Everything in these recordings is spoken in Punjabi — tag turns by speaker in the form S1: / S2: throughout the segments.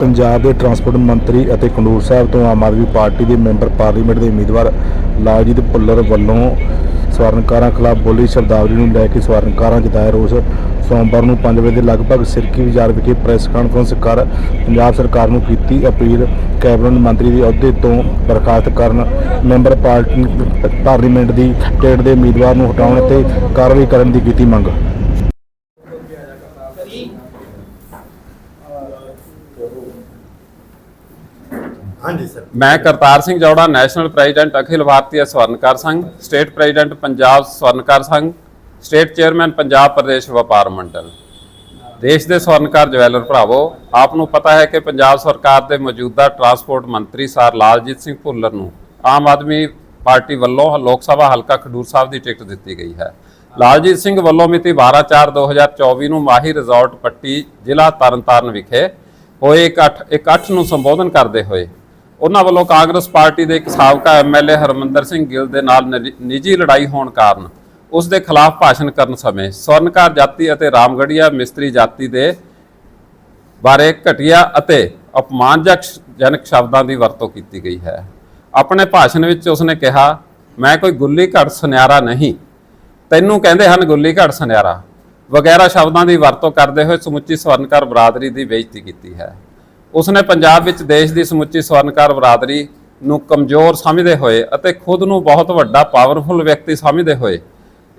S1: ਪੰਜਾਬ ਦੇ ਟਰਾਂਸਪੋਰਟ ਮੰਤਰੀ ਅਤੇ ਖਡੂਰ ਸਾਹਿਬ ਤੋਂ ਆਮ ਆਦਮੀ ਪਾਰਟੀ ਦੇ ਮੈਂਬਰ ਪਾਰਲੀਮੈਂਟ ਦੇ ਉਮੀਦਵਾਰ ਲਾਲਜੀਤ ਭੁੱਲਰ ਵੱਲੋਂ ਸਵਰਨਕਾਰਾਂ ਖਿਲਾਫ ਬੋਲੀ ਸ਼ਬਦਾਵਲੀ ਨੂੰ ਲੈ ਕੇ ਸਵਰਨਕਾਰਾਂ ਜਤਾਇਆ ਰੋਸ। ਸੋਮਵਾਰ ਨੂੰ 5 ਵਜੇ ਦੇ ਲਗਭਗ ਸਿਰਕੀ ਬਾਜ਼ਾਰ ਵਿਖੇ ਪ੍ਰੈਸ ਕਾਨਫਰੰਸ ਕਰ ਪੰਜਾਬ ਸਰਕਾਰ ਨੂੰ ਕੀਤੀ ਅਪੀਲ। ਕੈਬਨਿਟ ਮੰਤਰੀ ਦੇ ਅਹੁਦੇ ਤੋਂ ਬਰਖਾਸਤ ਕਰਨ ਮੈਂਬਰ ਪਾਰਟੀ ਪਾਰਲੀਮੈਂਟ ਦੀ ਟਿਕਟ ਦੇ ਉਮੀਦਵਾਰ ਨੂੰ ਹਟਾਉਣ ਅਤੇ ਕਾਰਵਾਈ ਕਰਨ ਦੀ ਕੀਤੀ ਮੰਗ।
S2: ਹਾਂਜੀ, ਸਰ।
S3: ਮੈਂ Kartar Singh Jaura, national president Akhil Bharatiya Swarnkar Sangh, state president Punjab Swarnkar Sangh, state chairman Punjab Pradesh Vyapar Mandal. ਦੇਸ਼ ਦੇ ਸਵਰਨਕਾਰ ਜਵੈਲਰ ਭਰਾਵੋ, ਆਪ ਨੂੰ ਪਤਾ ਹੈ ਕਿ ਪੰਜਾਬ ਸਰਕਾਰ ਦੇ ਮੌਜੂਦਾ ਟਰਾਂਸਪੋਰਟ ਮੰਤਰੀ ਸਰ ਲਾਲਜੀਤ ਸਿੰਘ ਭੁੱਲਰ ਨੂੰ ਆਮ ਆਦਮੀ ਪਾਰਟੀ ਵੱਲੋਂ ਲੋਕ ਸਭਾ ਹਲਕਾ ਖਡੂਰ ਸਾਹਿਬ ਦੀ ਟਿਕਟ ਦਿੱਤੀ ਗਈ ਹੈ। ਲਾਲਜੀਤ ਸਿੰਘ ਵੱਲੋਂ ਮਿਤੀ 12/4/2024 ਨੂੰ ਮਾਹੀ ਰਿਜ਼ੋਰਟ ਪੱਟੀ ਜ਼ਿਲ੍ਹਾ ਤਰਨਤਾਰਨ ਵਿਖੇ ਹੋਏ ਇਕੱਠ ਇਕੱਠ ਨੂੰ ਸੰਬੋਧਨ ਕਰਦੇ ਹੋਏ, ਉਹਨਾਂ ਵੱਲੋਂ ਕਾਂਗਰਸ ਪਾਰਟੀ ਦੇ ਇੱਕ ਸਾਬਕਾ ਐਮਐਲਏ ਹਰਮੰਦਰ ਸਿੰਘ ਗਿੱਲ ਦੇ ਨਾਲ ਨਿੱਜੀ ਲੜਾਈ ਹੋਣ ਕਾਰਨ ਉਸ ਦੇ ਖਿਲਾਫ ਭਾਸ਼ਣ ਕਰਨ ਸਮੇਂ ਸਵਰਨਕਾਰ ਜਾਤੀ ਅਤੇ ਰਾਮਗੜੀਆ ਮਿਸਤਰੀ ਜਾਤੀ ਦੇ ਬਾਰੇ ਘਟੀਆ ਅਤੇ ਅਪਮਾਨਜਨਕ ਜਨਕ ਸ਼ਬਦਾਂ ਦੀ ਵਰਤੋਂ ਕੀਤੀ ਗਈ ਹੈ। ਆਪਣੇ ਭਾਸ਼ਣ ਵਿੱਚ ਉਸਨੇ ਕਿਹਾ, ਮੈਂ ਕੋਈ ਗੁੱਲੀ ਘੜ ਸੁਨਿਆਰਾ ਨਹੀਂ। ਤੈਨੂੰ ਕਹਿੰਦੇ ਹਨ ਗੁੱਲੀ ਘੜ ਸੁਨਿਆਰਾ। ਵਗੈਰਾ ਸ਼ਬਦਾਂ ਦੀ ਵਰਤੋਂ ਕਰਦੇ ਹੋਏ ਸਮੁੱਚੀ ਸਵਰਨਕਾਰ ਬਰਾਦਰੀ ਦੀ ਬੇਇੱਜ਼ਤੀ ਕੀਤੀ ਹੈ। ਉਸਨੇ ਪੰਜਾਬ ਵਿੱਚ ਦੇਸ਼ ਦੀ ਸਮੁੱਚੀ ਸਵਰਨਕਾਰ ਬਰਾਦਰੀ ਨੂੰ ਕਮਜ਼ੋਰ ਸਮਝਦੇ ਹੋਏ ਅਤੇ ਖੁਦ ਨੂੰ ਬਹੁਤ ਵੱਡਾ ਪਾਵਰਫੁਲ ਵਿਅਕਤੀ ਸਮਝਦੇ ਹੋਏ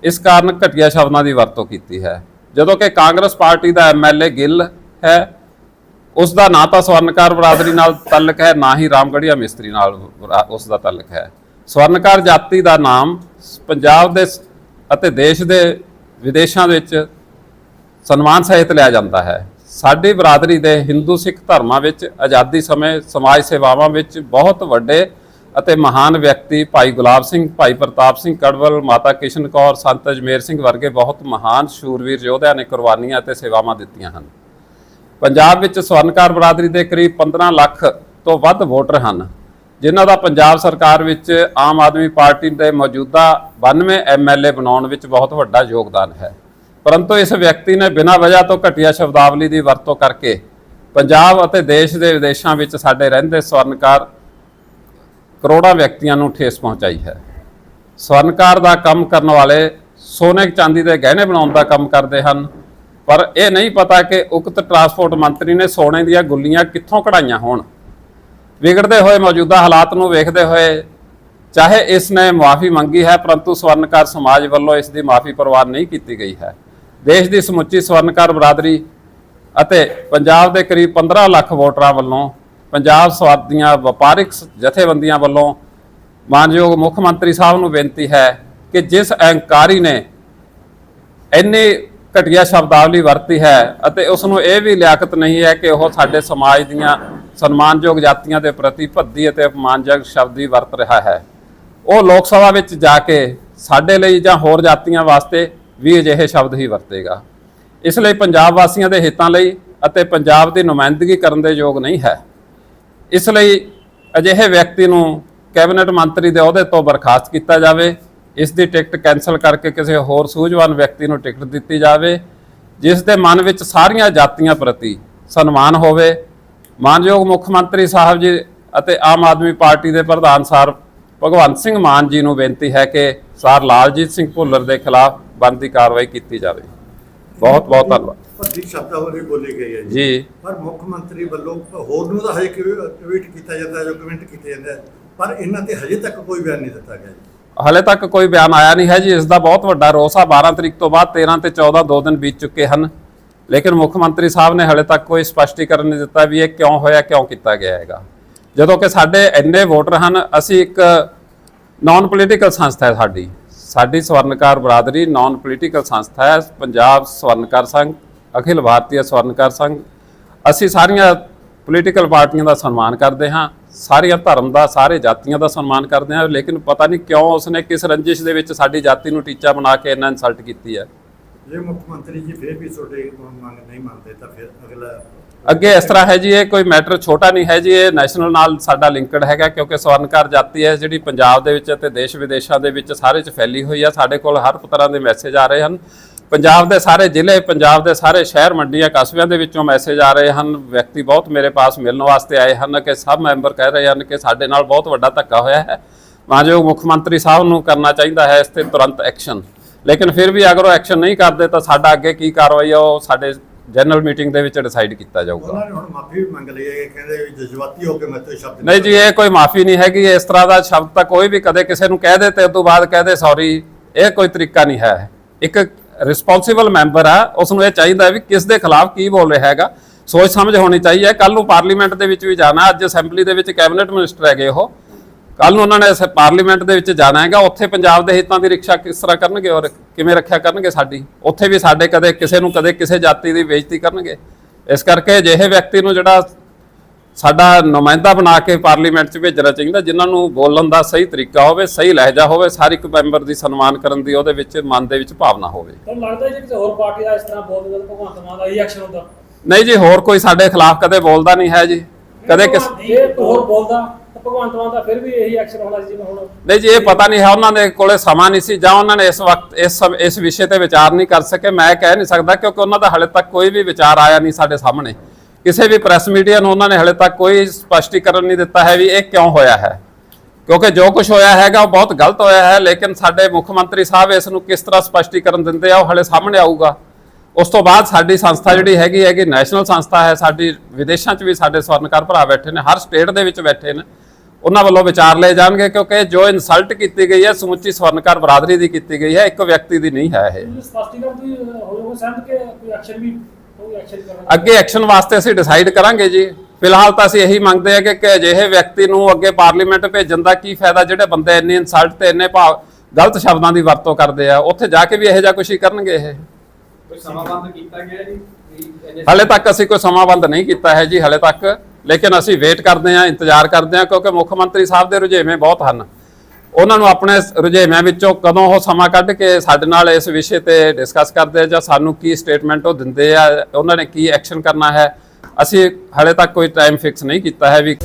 S3: ਇਸ ਕਾਰਨ ਘਟੀਆ ਸ਼ਬਦਾਂ ਦੀ ਵਰਤੋਂ ਕੀਤੀ ਹੈ। ਜਦੋਂ ਕਿ ਕਾਂਗਰਸ ਪਾਰਟੀ ਦਾ ਐਮਐਲਏ ਗਿੱਲ ਹੈ ਉਸ ਦਾ ਨਾ ਤਾਂ ਸਵਰਨਕਾਰ ਬਰਾਦਰੀ ਨਾਲ ਤਾਲੁਕ ਹੈ, ਨਾ ਹੀ ਰਾਮਗੜੀਆ ਮਿਸਤਰੀ ਨਾਲ ਬਰਾ- ਉਸ ਦਾ ਤਾਲੁਕ ਹੈ। ਸਵਰਨਕਾਰ ਜਾਤੀ ਦਾ ਨਾਮ ਪੰਜਾਬ ਦੇ ਅਤੇ ਦੇਸ਼ ਦੇ ਵਿਦੇਸ਼ਾਂ ਵਿੱਚ ਸਨਮਾਨ ਸਹਿਤ ਲਿਆ ਜਾਂਦਾ ਹੈ। ਸਾਡੀ ਬਰਾਦਰੀ ਦੇ ਹਿੰਦੂ ਸਿੱਖ ਧਰਮਾਂ ਵਿੱਚ ਆਜ਼ਾਦੀ ਸਮੇਂ ਸਮਾਜ ਸੇਵਾਵਾਂ ਵਿੱਚ ਬਹੁਤ ਵੱਡੇ ਅਤੇ ਮਹਾਨ ਵਿਅਕਤੀ ਭਾਈ ਗੁਲਾਬ ਸਿੰਘ, ਭਾਈ ਪ੍ਰਤਾਪ ਸਿੰਘ ਕੜਵਲ, ਮਾਤਾ ਕਿਸ਼ਨ ਕੌਰ, ਸੰਤ ਅਜਮੇਰ ਸਿੰਘ ਵਰਗੇ ਬਹੁਤ ਮਹਾਨ ਸ਼ੂਰਵੀਰ ਯੋਧਿਆਂ ਨੇ ਕੁਰਬਾਨੀਆਂ ਅਤੇ ਸੇਵਾਵਾਂ ਦਿੱਤੀਆਂ ਹਨ। ਪੰਜਾਬ ਵਿੱਚ ਸਵਰਨਕਾਰ ਬਰਾਦਰੀ ਦੇ ਕਰੀਬ 15 ਲੱਖ ਤੋਂ ਵੱਧ ਵੋਟਰ ਹਨ, ਜਿਨ੍ਹਾਂ ਦਾ ਪੰਜਾਬ ਸਰਕਾਰ ਵਿੱਚ ਆਮ ਆਦਮੀ ਪਾਰਟੀ ਦੇ ਮੌਜੂਦਾ 92 ਐਮਐਲਏ ਬਣਾਉਣ ਵਿੱਚ ਬਹੁਤ ਵੱਡਾ ਯੋਗਦਾਨ ਹੈ। ਪਰੰਤੂ ਇਸ ਵਿਅਕਤੀ ਨੇ ਬਿਨਾਂ ਵਜ੍ਹਾ ਤੋਂ ਘਟੀਆ ਸ਼ਬਦਾਵਲੀ ਦੀ ਵਰਤੋਂ ਕਰਕੇ ਪੰਜਾਬ ਅਤੇ ਦੇਸ਼ ਦੇ ਵਿਦੇਸ਼ਾਂ ਵਿੱਚ ਸਾਡੇ ਰਹਿੰਦੇ ਸਵਰਨਕਾਰ ਕਰੋੜਾਂ ਵਿਅਕਤੀਆਂ ਨੂੰ ਠੇਸ ਪਹੁੰਚਾਈ ਹੈ। ਸਵਰਨਕਾਰ ਦਾ ਕੰਮ ਕਰਨ ਵਾਲੇ ਸੋਨੇ ਚਾਂਦੀ ਦੇ ਗਹਿਣੇ ਬਣਾਉਣ ਦਾ ਕੰਮ ਕਰਦੇ ਹਨ, ਪਰ ਇਹ ਨਹੀਂ ਪਤਾ ਕਿ ਉਕਤ ਟਰਾਂਸਪੋਰਟ ਮੰਤਰੀ ਨੇ ਸੋਨੇ ਦੀਆਂ ਗੁੱਲੀਆਂ ਕਿੱਥੋਂ ਕਢਾਈਆਂ ਹੋਣ। ਵਿਗੜਦੇ ਹੋਏ ਮੌਜੂਦਾ ਹਾਲਾਤ ਨੂੰ ਵੇਖਦੇ ਹੋਏ ਚਾਹੇ ਇਸ ਨੇ ਮਾਫੀ ਮੰਗੀ ਹੈ, ਪਰੰਤੂ ਸਵਰਨਕਾਰ ਸਮਾਜ ਵੱਲੋਂ ਇਸ ਦੀ ਮਾਫੀ ਪ੍ਰਵਾਨ ਨਹੀਂ ਕੀਤੀ ਗਈ ਹੈ। ਦੇਸ਼ ਦੀ ਸਮੁੱਚੀ ਸਵਰਨਕਾਰ ਬਰਾਦਰੀ ਅਤੇ ਪੰਜਾਬ ਦੇ ਕਰੀਬ 15 ਲੱਖ ਵੋਟਰਾਂ ਵੱਲੋਂ ਪੰਜਾਬ ਸਵਾਦ ਦੀਆਂ ਵਪਾਰਿਕ ਸ- ਜਥੇਬੰਦੀਆਂ ਵੱਲੋਂ ਮਾਨਯੋਗ ਮੁੱਖ ਮੰਤਰੀ ਸਾਹਿਬ ਨੂੰ ਬੇਨਤੀ ਹੈ ਕਿ ਜਿਸ ਅਹੰਕਾਰੀ ਨੇ ਇੰਨੀ ਘਟੀਆ ਸ਼ਬਦਾਵਲੀ ਵਰਤੀ ਹੈ ਅਤੇ ਉਸ ਨੂੰ ਇਹ ਵੀ ਲਿਆਕਤ ਨਹੀਂ ਹੈ ਕਿ ਉਹ ਸਾਡੇ ਸਮਾਜ ਦੀਆਂ ਸਨਮਾਨਯੋਗ ਜਾਤੀਆਂ ਦੇ ਪ੍ਰਤੀ ਭੱਦੀ ਅਤੇ ਅਪਮਾਨਜਨਕ ਸ਼ਬਦੀ ਵਰਤ ਰਿਹਾ ਹੈ। ਉਹ ਲੋਕ ਸਭਾ ਵਿੱਚ ਜਾ ਕੇ ਸਾਡੇ ਲਈ ਜਾਂ ਹੋਰ ਜਾਤੀਆਂ ਵਾਸਤੇ ਵੀ ਅਜਿਹੇ ਸ਼ਬਦ ਹੀ ਵਰਤੇਗਾ। ਇਸ ਲਈ ਪੰਜਾਬ ਵਾਸੀਆਂ ਦੇ ਹਿੱਤਾਂ ਲਈ ਅਤੇ ਪੰਜਾਬ ਦੀ ਨੁਮਾਇੰਦਗੀ ਕਰਨ ਦੇ ਯੋਗ ਨਹੀਂ ਹੈ। ਇਸ ਲਈ ਅਜਿਹੇ ਵਿਅਕਤੀ ਨੂੰ ਕੈਬਨਿਟ ਮੰਤਰੀ ਦੇ ਅਹੁਦੇ ਤੋਂ ਬਰਖਾਸਤ ਕੀਤਾ ਜਾਵੇ। ਇਸ ਦੀ ਟਿਕਟ ਕੈਨਸਲ ਕਰਕੇ ਕਿਸੇ ਹੋਰ ਸੂਝਵਾਨ ਵਿਅਕਤੀ ਨੂੰ ਟਿਕਟ ਦਿੱਤੀ ਜਾਵੇ, ਜਿਸ ਦੇ ਮਨ ਵਿੱਚ ਸਾਰੀਆਂ ਜਾਤੀਆਂ ਪ੍ਰਤੀ ਸਨਮਾਨ ਹੋਵੇ। ਮਾਨਯੋਗ ਮੁੱਖ ਮੰਤਰੀ ਸਾਹਿਬ ਜੀ ਅਤੇ ਆਮ ਆਦਮੀ ਪਾਰਟੀ ਦੇ ਪ੍ਰਧਾਨ ਸਰ ਭਗਵੰਤ ਸਿੰਘ ਮਾਨ ਜੀ ਨੂੰ ਬੇਨਤੀ ਹੈ ਕਿ ਸਰ ਲਾਲਜੀਤ ਸਿੰਘ ਭੁੱਲਰ ਦੇ ਖਿਲਾਫ ਬਣਦੀ ਕਾਰਵਾਈ ਕੀਤੀ ਜਾਵੇ। ਬਹੁਤ ਬਹੁਤ ਧੰਨਵਾਦ।
S2: ਭੱਦੀ ਸ਼ਬਦਾਵਲੀ ਬੋਲੀ ਗਈ ਹੈ ਜੀ। ਪਰ ਮੁੱਖ ਮੰਤਰੀ ਵੱਲੋਂ ਹੋਰ ਨੂੰ ਤਾਂ ਹਜੇ ਟਵੀਟ ਕੀਤਾ ਜਾਂਦਾ ਹੈ ਜੋ ਕਮੈਂਟ ਕੀਤੇ ਜਾਂਦੇ ਪਰ ਇਹਨਾਂ ਤੇ ਹਜੇ ਤੱਕ ਕੋਈ ਬਿਆਨ ਨਹੀਂ ਦਿੱਤਾ ਗਿਆ ਜੀ।
S3: ਹਲੇ ਤੱਕ ਕੋਈ ਬਿਆਨ ਆਇਆ ਨਹੀਂ ਹੈ ਜੀ। ਇਸ ਦਾ ਬਹੁਤ ਵੱਡਾ ਰੋਸ ਆ। 12 ਤਰੀਕ ਤੋਂ ਬਾਅਦ 13 ਤੇ 14 ਦੋ ਦਿਨ ਬੀਤ ਚੁੱਕੇ ਹਨ। ਲੇਕਿਨ ਮੁੱਖ ਮੰਤਰੀ ਸਾਹਿਬ ਨੇ ਹਲੇ ਤੱਕ ਕੋਈ ਸਪਸ਼ਟੀਕਰਨ ਨਹੀਂ ਦਿੱਤਾ ਵੀ ਇਹ ਕਿਉਂ ਹੋਇਆ ਕਿਉਂ ਕੀਤਾ ਗਿਆ ਹੈਗਾ। ਜਦੋਂ ਕਿ ਸਾਡੇ ਇੰਨੇ ਵੋਟਰ ਹਨ ਅਸੀਂ ਇੱਕ ਨਾਨ ਪੋਲੀਟੀਕਲ ਸੰਸਥਾ ਹੈ ਸਾਡੀ। ਸਾਡੀ ਸਵਰਨਕਾਰ ਬਰਾਦਰੀ ਨਾਨ ਪੋਲੀਟੀਕਲ ਸੰਸਥਾ ਹੈ, ਪੰਜਾਬ ਸਵਰਨਕਾਰ ਸੰਘ, ਅਖਿਲ ਭਾਰਤੀ ਸਵਰਨਕਾਰ ਸੰਘ। ਅਸੀਂ ਸਾਰੀਆਂ ਪੋਲੀਟੀਕਲ ਪਾਰਟੀਆਂ ਦਾ ਸਨਮਾਨ ਕਰਦੇ ਹਾਂ, ਸਾਰੀਆਂ ਧਰਮ ਦਾ, ਸਾਰੇ ਜਾਤੀਆਂ ਦਾ ਸਨਮਾਨ ਕਰਦੇ ਹਾਂ, ਲੇਕਿਨ ਪਤਾ ਨਹੀਂ ਕਿਉਂ ਉਸਨੇ ਕਿਸ ਰੰਜਿਸ਼ ਦੇ ਵਿੱਚ ਸਾਡੀ ਜਾਤੀ ਨੂੰ ਟੀਚਾ ਬਣਾ ਕੇ ਇੰਨਾ ਇਨਸਲਟ ਕੀਤੀ ਹੈ।
S2: ਜੇ ਮੁੱਖ ਮੰਤਰੀ ਜੀ ਫਿਰ ਵੀ ਤੁਹਾਡੇ ਮੰਗ ਨਹੀਂ ਮੰਨਦੇ, ਤਾਂ ਫਿਰ ਅਗਲਾ
S3: ਅੱਗੇ ਇਸ ਤਰ੍ਹਾਂ ਹੈ ਜੀ, ਇਹ ਕੋਈ ਮੈਟਰ ਛੋਟਾ ਨਹੀਂ ਹੈ ਜੀ, ਇਹ ਨੈਸ਼ਨਲ ਨਾਲ ਸਾਡਾ ਲਿੰਕਡ ਹੈਗਾ, ਕਿਉਂਕਿ ਸਵਰਨਕਾਰ ਜਾਤੀ ਹੈ, ਜਿਹੜੀ ਪੰਜਾਬ ਦੇ ਵਿੱਚ ਅਤੇ ਦੇਸ਼ ਵਿਦੇਸ਼ਾਂ ਦੇ ਵਿੱਚ ਸਾਰੇ 'ਚ ਫੈਲੀ ਹੋਈ ਆ, ਸਾਡੇ ਕੋਲ ਹਰ ਤਰ੍ਹਾਂ ਦੇ ਮੈਸੇਜ ਆ ਰਹੇ ਹਨ। ਪੰਜਾਬ ਦੇ ਸਾਰੇ ਜ਼ਿਲ੍ਹੇ, ਪੰਜਾਬ ਦੇ ਸਾਰੇ ਸ਼ਹਿਰ, ਮੰਡੀਆਂ, ਕਸਬਿਆਂ ਦੇ ਵਿੱਚੋਂ ਮੈਸੇਜ ਆ ਰਹੇ ਹਨ। ਵਿਅਕਤੀ ਬਹੁਤ ਮੇਰੇ ਪਾਸ ਮਿਲਣ ਵਾਸਤੇ ਆਏ ਹਨ ਕਿ ਸਭ ਮੈਂਬਰ ਕਹਿ ਰਹੇ ਹਨ ਕਿ ਸਾਡੇ ਨਾਲ ਬਹੁਤ ਵੱਡਾ ਧੱਕਾ ਹੋਇਆ ਹੈ। ਮਾਨਯੋਗ ਮੁੱਖ ਮੰਤਰੀ ਸਾਹਿਬ ਨੂੰ ਕਰਨਾ ਚਾਹੀਦਾ ਹੈ ਇਸ ਤੇ ਤੁਰੰਤ ਐਕਸ਼ਨ ਲੇਕਿਨ ਫਿਰ ਵੀ ਅਗਰ ਉਹ ਐਕਸ਼ਨ ਨਹੀਂ ਕਰਦੇ ਤਾਂ ਸਾਡਾ ਅੱਗੇ ਕੀ ਕਾਰਵਾਈ ਹੈ ਉਹ ਸਾਡੇ ਜਨਰਲ ਮੀਟਿੰਗ ਦੇ ਵਿੱਚ ਡਿਸਾਈਡ ਕੀਤਾ ਜਾਊਗਾ।
S2: ਉਹਨਾਂ ਨੇ ਹੁਣ ਮਾਫੀ ਵੀ ਮੰਗ ਲਈ ਹੈ ਕਹਿੰਦੇ ਵੀ ਜਜ਼ਬਾਤੀ ਹੋ ਕੇ ਮੈਂ ਤੋਂ ਸ਼ਬਦ
S3: ਨਹੀਂ ਜੀ ਇਹ ਕੋਈ ਮਾਫੀ ਨਹੀਂ ਹੈਗੀ ਇਸ ਤਰ੍ਹਾਂ ਦਾ ਸ਼ਬਦ ਤਾਂ ਕੋਈ ਵੀ ਕਦੇ ਕਿਸੇ ਨੂੰ ਕਹਿ ਦੇ ਤੇ ਉਸ ਤੋਂ ਬਾਅਦ ਕਹਿ ਦੇ ਸੌਰੀ ਇਹ ਕੋਈ ਤਰੀਕਾ ਨਹੀਂ ਹੈ। ਇੱਕ ਰਿਸਪੌਂਸਿਬਲ ਮੈਂਬਰ ਆ ਉਸ ਨੂੰ ਇਹ ਚਾਹੀਦਾ ਵੀ ਕਿਸ ਦੇ ਖਿਲਾਫ ਕੀ ਬੋਲ ਰਿਹਾ ਹੈਗਾ ਸੋਚ ਸਮਝ ਹੋਣੀ ਚਾਹੀਏ ਕੱਲ ਨੂੰ ਪਾਰਲੀਮੈਂਟ ਦੇ ਵਿੱਚ ਵੀ ਜਾਣਾ ਅੱਜ ਅਸੈਂਬਲੀ ਦੇ ਵਿੱਚ ਕੈਬਨਿਟ ਮਿਨਿਸਟਰ ਹੈਗੇ ਉਹ। ਕੱਲ ਨੂੰ ਉਹਨਾਂ ਨੇ ਇਸ ਪਾਰਲੀਮੈਂਟ ਦੇ ਵਿੱਚ ਜਾਣਾ ਹੈਗਾ ਉੱਥੇ ਪੰਜਾਬ ਦੇ ਹਿੱਤਾਂ ਦੀ ਰੱਖਿਆ ਕਿਸ ਤਰ੍ਹਾਂ ਕਰਨਗੇ ਔਰ ਕਿਵੇਂ ਰੱਖਿਆ ਕਰਨਗੇ ਸਾਡੀ? ਉੱਥੇ ਵੀ ਸਾਡੇ ਕਦੇ ਕਿਸੇ ਨੂੰ ਕਦੇ ਕਿਸੇ ਜਾਤੀ ਦੀ ਬੇਇੱਜ਼ਤੀ ਕਰਨਗੇ। ਇਸ ਕਰਕੇ ਅਜਿਹੇ ਵਿਅਕਤੀ ਨੂੰ ਜਿਹੜਾ ਸਾਡਾ ਨੁਮਾਇੰਦਾ ਬਣਾ ਕੇ ਪਾਰਲੀਮੈਂਟ 'ਚ ਭੇਜਣਾ ਚਾਹੀਦਾ ਜਿਨ੍ਹਾਂ ਨੂੰ ਬੋਲਣ ਦਾ ਸਹੀ ਤਰੀਕਾ ਹੋਵੇ ਸਹੀ ਲਹਿਜਾ ਹੋਵੇ ਹਰ ਇੱਕ ਮੈਂਬਰ ਦੀ ਸਨਮਾਨ ਕਰਨ ਦੀ ਉਹਦੇ ਵਿੱਚ ਮਨ ਦੇ ਵਿੱਚ ਭਾਵਨਾ ਹੋਵੇ।
S4: ਤੁਹਾਨੂੰ ਲੱਗਦਾ ਜੇ ਕਿਸੇ ਹੋਰ ਪਾਰਟੀ ਦਾ ਇਸ ਤਰ੍ਹਾਂ ਬੋਲਦੇ ਤਾਂ ਭਗਵੰਤ ਮਾਨ ਦਾ ਹੀ ਐਕਸ਼ਨ ਹੁੰਦਾ।
S3: ਨਹੀਂ ਜੀ ਹੋਰ ਕੋਈ ਸਾਡੇ ਖਿਲਾਫ ਕਦੇ ਬੋਲਦਾ ਨਹੀਂ ਹੈ ਜੀ। ਕਦੇ ਕਿਸ
S4: ਹੋਰ ਬੋਲਦਾ ਤਾਂ ਭਗਵੰਤ ਮਾਨ ਦਾ ਫਿਰ ਵੀ ਇਹੀ ਐਕਸ਼ਨ ਹੋਣਾ ਸੀ ਜਿਵੇਂ ਹੁਣ
S3: ਨਹੀਂ ਜੀ ਇਹ ਪਤਾ ਨਹੀਂ ਹੈ ਉਹਨਾਂ ਦੇ ਕੋਲੇ ਸਮਾਂ ਨਹੀਂ ਸੀ ਜਾਂ ਉਹਨਾਂ ਨੇ ਇਸ ਵਕਤ ਇਸ ਸਮ- ਇਸ ਵਿਸ਼ੇ ਤੇ ਵਿਚਾਰ ਨਹੀਂ ਕਰ ਸਕੇ। ਮੈਂ ਕਹਿ ਨਹੀਂ ਸਕਦਾ ਕਿਉਂਕਿ ਉਹਨਾਂ ਦਾ ਹਲੇ ਤੱਕ ਕੋਈ ਵੀ ਵਿਚਾਰ ਆਇਆ ਨਹੀਂ ਸਾਡੇ ਸਾਹਮਣੇ। ਕਿਸੇ ਵੀ ਪ੍ਰੈਸ ਮੀਡੀਆ ਨੂੰ ਉਹਨਾਂ ਨੇ ਹਲੇ ਤੱਕ ਕੋਈ ਸਪਸ਼ਟੀਕਰਨ ਨਹੀਂ ਦਿੱਤਾ ਹੈ ਵੀ ਇਹ ਕਿਉਂ ਹੋਇਆ ਹੈ। ਕਿਉਂਕਿ ਜੋ ਕੁਝ ਹੋਇਆ ਹੈਗਾ ਉਹ ਬਹੁਤ ਗਲਤ ਹੋਇਆ ਹੈ ਲੇਕਿਨ ਸਾਡੇ ਮੁੱਖ ਮੰਤਰੀ ਸਾਹਿਬ ਇਸ ਨੂੰ ਕਿਸ ਤਰ੍ਹਾਂ ਸਪਸ਼ਟੀਕਰਨ ਦਿੰਦੇ ਆ ਉਹ ਹਲੇ ਸਾਹਮਣੇ ਆਊਗਾ। ਉਸ ਤੋਂ ਬਾਅਦ ਸਾਡੀ ਸੰਸਥਾ ਜਿਹੜੀ ਹੈਗੀ ਹੈਗੀ ਨੈਸ਼ਨਲ ਸੰਸਥਾ ਹੈ ਸਾਡੀ ਵਿਦੇਸ਼ਾਂ 'ਚ ਵੀ ਸਾਡੇ ਸਵਰਨਕਾਰ ਭਰਾ ਬੈਠੇ ਨੇ ਹਰ ਸਟੇਟ ਦੇ ਵਿੱਚ ਬੈਠੇ ਨੇ। ਉਹਨਾਂ ਵੱਲੋਂ ਵਿਚਾਰ ਲਏ ਜਾਣਗੇ ਕਿਉਂਕਿ ਜੋ ਇਨਸਲਟ ਕੀਤੀ ਗਈ ਹੈ ਸਮੁੱਚੀ ਸਵਰਨਕਾਰ ਬਰਾਦਰੀ ਦੀ ਕੀਤੀ ਗਈ ਹੈ ਇੱਕ ਵਿਅਕਤੀ ਦੀ ਨਹੀਂ ਹੈ ਇਹ।
S4: ਤੁਸੀਂ ਸਪਸ਼ਟੀਕਰਨ ਤੁਸੀਂ ਹੋ ਜਾਓਗੇ ਸਹਿਮਤ ਕਿ ਕੋਈ ਐਕਸ਼ਨ ਵੀ ਕੋਈ ਐਕਸ਼ਨ ਕਰਨਾ
S3: ਅੱਗੇ ਐਕਸ਼ਨ ਵਾਸਤੇ ਅਸੀਂ ਡਿਸਾਈਡ ਕਰਾਂਗੇ ਜੀ। ਫਿਲਹਾਲ ਤਾਂ ਅਸੀਂ ਇਹੀ ਮੰਗਦੇ ਹਾਂ ਕਿ ਕਿ ਅਜਿਹੇ ਵਿਅਕਤੀ ਨੂੰ ਅੱਗੇ ਪਾਰਲੀਮੈਂਟ ਭੇਜਣ ਦਾ ਕੀ ਫਾਇਦਾ ਜਿਹੜੇ ਬੰਦੇ ਇੰਨੀ ਇਨਸਲਟ ਤੇ ਇੰਨੇ ਭਾਵ ਗਲਤ ਸ਼ਬਦਾਂ ਦੀ ਵਰਤੋਂ ਕਰਦੇ ਆ ਉੱਥੇ ਜਾ ਕੇ ਵੀ ਇਹੋ ਜਿਹਾ ਕੁਝ ਹੀ ਕਰਨਗੇ ਇਹ।
S5: ਕੋਈ ਸਮਾਬੰਧ ਕੀਤਾ ਗਿਆ ਜੀ?
S3: ਹਲੇ ਤੱਕ ਅਸੀਂ ਕੋਈ ਸਮਾਬੰਦ ਨਹੀਂ ਕੀਤਾ ਹੈ ਜੀ ਹਲੇ ਤੱਕ ਲੇਕਿਨ ਅਸੀਂ ਵੇਟ ਕਰਦੇ ਹਾਂ, ਇੰਤਜ਼ਾਰ ਕਰਦੇ ਹਾਂ, ਕਿਉਂਕਿ ਮੁੱਖ ਮੰਤਰੀ ਸਾਹਿਬ ਦੇ ਰੁਝੇਵੇਂ ਬਹੁਤ ਹਨ। ਉਹਨਾਂ ਨੂੰ ਆਪਣੇ ਰੁਝੇਵਿਆਂ ਵਿੱਚੋਂ ਕਦੋਂ ਉਹ ਸਮਾਂ ਕੱਢ ਕੇ ਸਾਡੇ ਨਾਲ ਇਸ ਵਿਸ਼ੇ ਤੇ ਡਿਸਕਸ ਕਰਦੇ ਆ ਜਾਂ ਸਾਨੂੰ ਕੀ ਸਟੇਟਮੈਂਟ ਉਹ ਦਿੰਦੇ ਆ, ਉਹਨਾਂ ਨੇ ਕੀ ਐਕਸ਼ਨ ਕਰਨਾ ਹੈ, ਅਸੀਂ ਹਾਲੇ ਤੱਕ ਕੋਈ ਟਾਈਮ ਫਿਕਸ ਨਹੀਂ ਕੀਤਾ ਹੈ ਵੀ